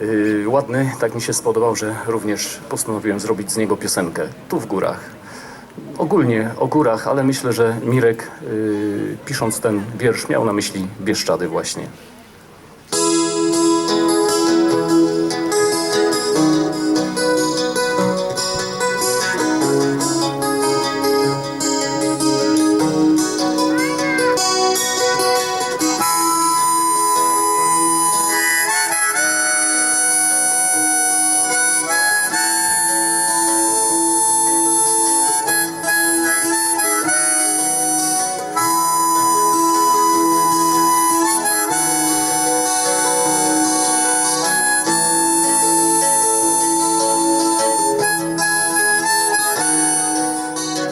Yy, ładny, tak mi się spodobał, że również postanowiłem zrobić z niego piosenkę. Tu w górach. Ogólnie o górach, ale myślę, że Mirek yy, pisząc ten wiersz miał na myśli Bieszczady właśnie.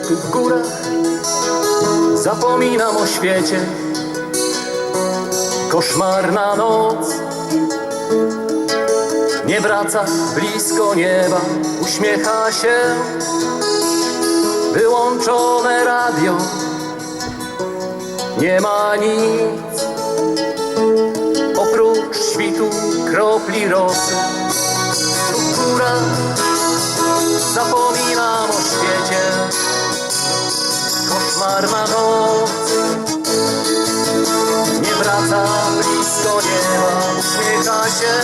Tu w górach zapominam o świecie. Koszmarna noc nie wraca blisko nieba, uśmiecha się wyłączone radio. Nie ma nic oprócz świtu kropli rosy. Tu w górach zapominam o świecie noc Nie wraca blisko nieba Uśmiecha się.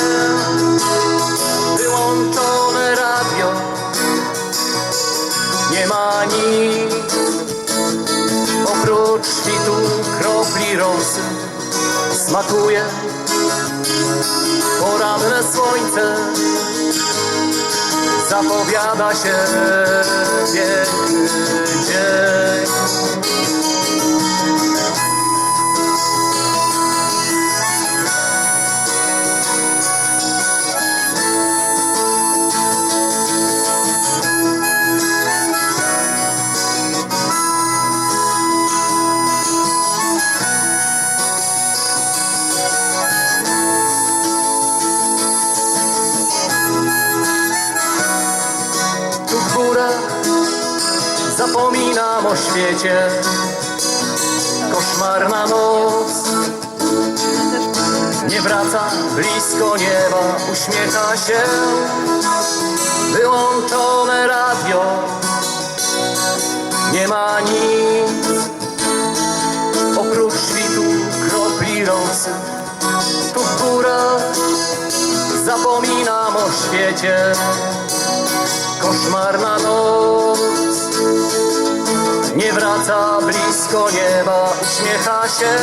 Wyłączone radio. Nie ma nic. Oprócz świtu kropli rosy. Smakuje Poranne słońce Zapowiada się piękny dzień Zapominam o świecie. Koszmarna noc. Nie wraca blisko nieba Uśmiecha się. Wyłączone radio. Nie ma nic. Oprócz świtu kropli rosy. Tu w górach Zapominam o świecie. Koszmarna noc Wraca blisko nieba, uśmiecha się